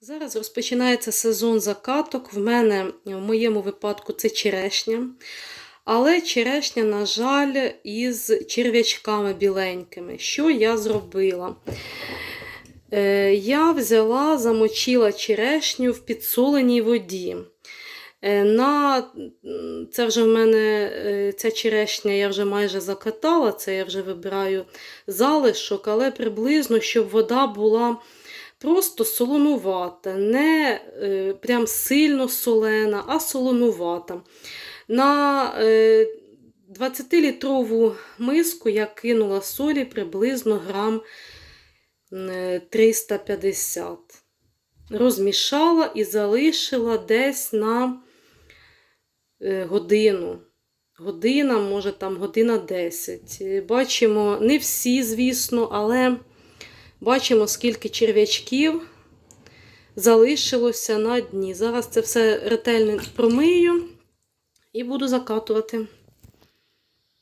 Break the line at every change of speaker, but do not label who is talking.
Зараз розпочинається сезон закаток. В мене в моєму випадку це черешня. Але черешня, на жаль, із черв'ячками біленькими. Що я зробила? Е, я взяла, замочила черешню в підсоленій воді. Е, На, це вже в мене е, ця черешня я вже майже закатала, це я вже вибираю залишок, але приблизно, щоб вода була просто солонувата, не е, прям сильно солена, а солонувата. На е, 20-літрову миску я кинула солі приблизно грам е, 350. Розмішала і залишила десь на е, годину. Година, може там година 10. Е, Бачимо, не всі, звісно, але бачимо, скільки черв'ячків залишилося на дні. Зараз це все ретельно промию і буду закатувати.